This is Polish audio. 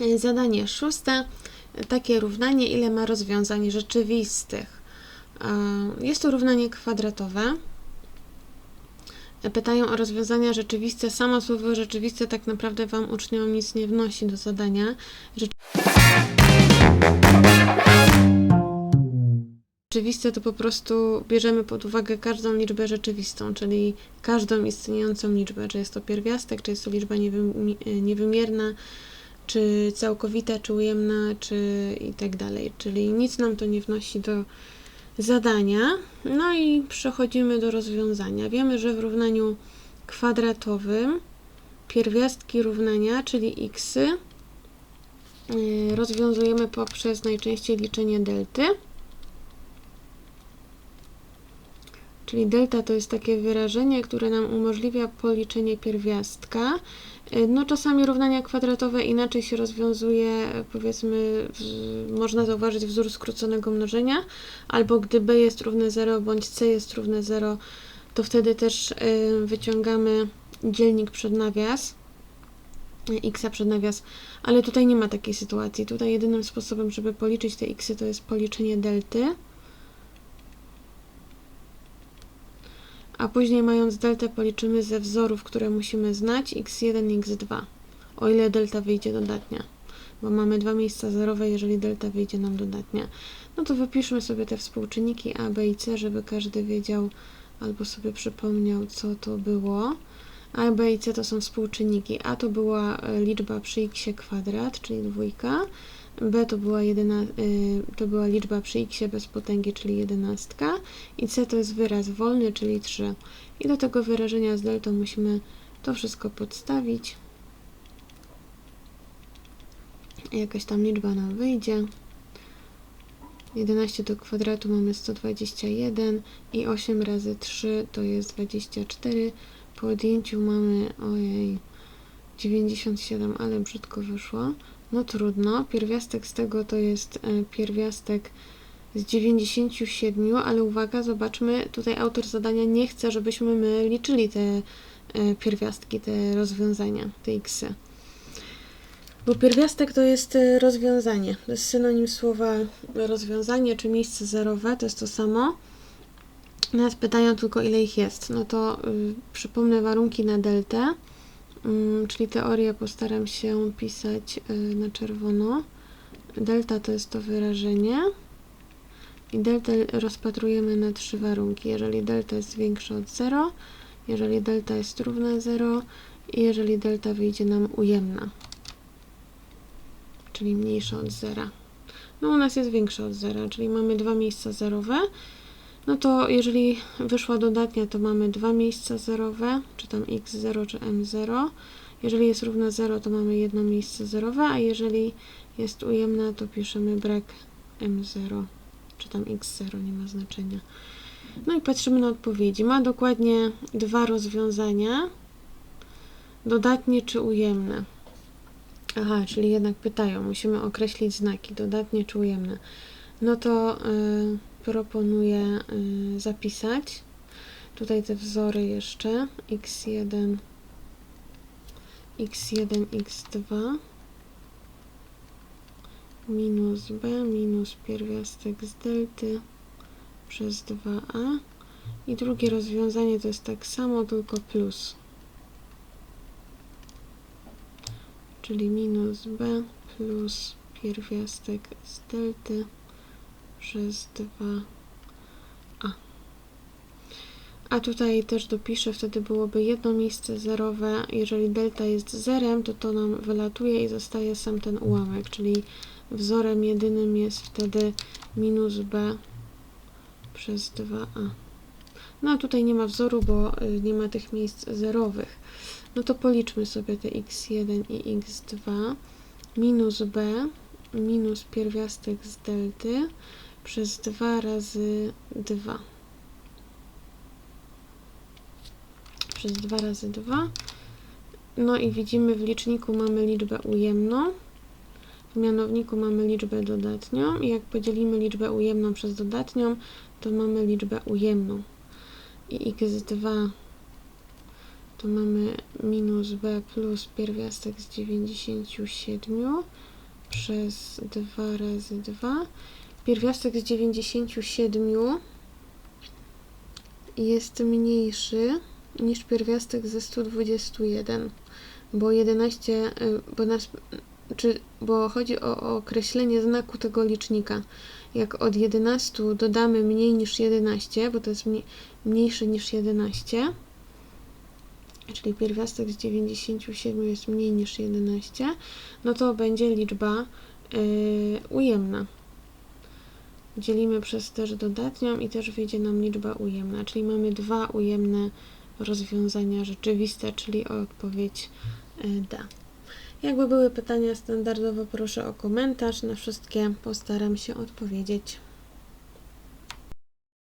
Y, Zadanie szóste. Takie równanie, ile ma rozwiązań rzeczywistych. Y, Jest to równanie kwadratowe. Pytają o rozwiązania rzeczywiste. Samo słowo rzeczywiste tak naprawdę Wam uczniom nic nie wnosi do zadania. Rzeczywiste to po prostu bierzemy pod uwagę każdą liczbę rzeczywistą, czyli każdą istniejącą liczbę, czy jest to pierwiastek, czy jest to liczba niewymi- niewymierna, czy całkowita, czy ujemna, czy i tak dalej. Czyli nic nam to nie wnosi do zadania. No i przechodzimy do rozwiązania. Wiemy, że w równaniu kwadratowym pierwiastki równania, czyli xy, yy, rozwiązujemy poprzez najczęściej liczenie delty. Czyli delta to jest takie wyrażenie, które nam umożliwia policzenie pierwiastka. Y, No czasami równania kwadratowe inaczej się rozwiązuje, powiedzmy, w, można zauważyć wzór skróconego mnożenia, albo gdy b jest równe 0 bądź c jest równe 0, to wtedy też y, wyciągamy dzielnik przed nawias, y, x przed nawias, ale tutaj nie ma takiej sytuacji. Tutaj jedynym sposobem, żeby policzyć te x, to jest policzenie delty. A później mając deltę policzymy ze wzorów, które musimy znać x1 x2, o ile delta wyjdzie dodatnia, bo mamy dwa miejsca zerowe, jeżeli delta wyjdzie nam dodatnia. No to wypiszmy sobie te współczynniki a, b i c, żeby każdy wiedział albo sobie przypomniał, co to było. A, b i c to są współczynniki. a to była liczba przy x kwadrat, czyli dwójka, b to była, jedyna, y, to była liczba przy x bez potęgi, czyli jedenastka i c to jest wyraz wolny, czyli 3. I do tego wyrażenia z deltą musimy to wszystko podstawić. Jakaś tam liczba nam wyjdzie. 11 do kwadratu mamy 121 i 8 razy 3 to jest 24. Po odjęciu mamy, ojej, 97, ale brzydko wyszło. No trudno. Pierwiastek z tego to jest e, pierwiastek z 97, ale uwaga, zobaczmy, tutaj autor zadania nie chce, żebyśmy my liczyli te e, pierwiastki, te rozwiązania, te xy. Bo pierwiastek to jest e, rozwiązanie. To jest synonim słowa rozwiązanie czy miejsce zerowe, to jest to samo. Nas pytają tylko ile ich jest. No to y, przypomnę warunki na deltę. Mm, czyli teorię postaram się pisać y, na czerwono. Delta to jest to wyrażenie. I delta rozpatrujemy na trzy warunki. Jeżeli delta jest większa od 0, jeżeli delta jest równa 0 i jeżeli delta wyjdzie nam ujemna, czyli mniejsza od 0. No u nas jest większa od 0, czyli mamy dwa miejsca zerowe. No to jeżeli wyszła dodatnia, to mamy dwa miejsca zerowe, czy tam x0 czy m0. Jeżeli jest równa 0, to mamy jedno miejsce zerowe, a jeżeli jest ujemna, to piszemy brak m0, czy tam x0, nie ma znaczenia. No i patrzymy na odpowiedzi. Ma dokładnie dwa rozwiązania, dodatnie czy ujemne. Aha, czyli jednak pytają, musimy określić znaki, dodatnie czy ujemne. No to y, proponuję y, zapisać. Tutaj te wzory jeszcze. X1 x1 x2 minus b minus pierwiastek z delty przez 2a i drugie rozwiązanie to jest tak samo tylko plus. Czyli minus b plus pierwiastek z delty przez 2a. A tutaj też dopiszę, wtedy byłoby jedno miejsce zerowe. Jeżeli delta jest zerem, to to nam wylatuje i zostaje sam ten ułamek, czyli wzorem jedynym jest wtedy minus b przez 2a. No a tutaj nie ma wzoru, bo y, nie ma tych miejsc zerowych. No to policzmy sobie te x1 i x2 minus b minus pierwiastek z delty przez 2 razy 2. Przez 2 razy 2. No i widzimy w liczniku mamy liczbę ujemną. W mianowniku mamy liczbę dodatnią i jak podzielimy liczbę ujemną przez dodatnią, to mamy liczbę ujemną. I x2 to mamy minus b plus pierwiastek z 97 przez 2 razy 2. Pierwiastek z 97 jest mniejszy niż pierwiastek ze 121, bo 11, y, bo, nas, czy, bo chodzi o, określenie znaku tego licznika. Jak od 11 dodamy mniej niż 11, bo to jest mniej, mniejsze niż 11, czyli pierwiastek z 97 jest mniej niż 11, no to będzie liczba yy, ujemna. Dzielimy przez też dodatnią i też wyjdzie nam liczba ujemna, czyli mamy dwa ujemne rozwiązania rzeczywiste, czyli odpowiedź yy, D. Jakby były pytania standardowo, proszę o komentarz. Na wszystkie postaram się odpowiedzieć.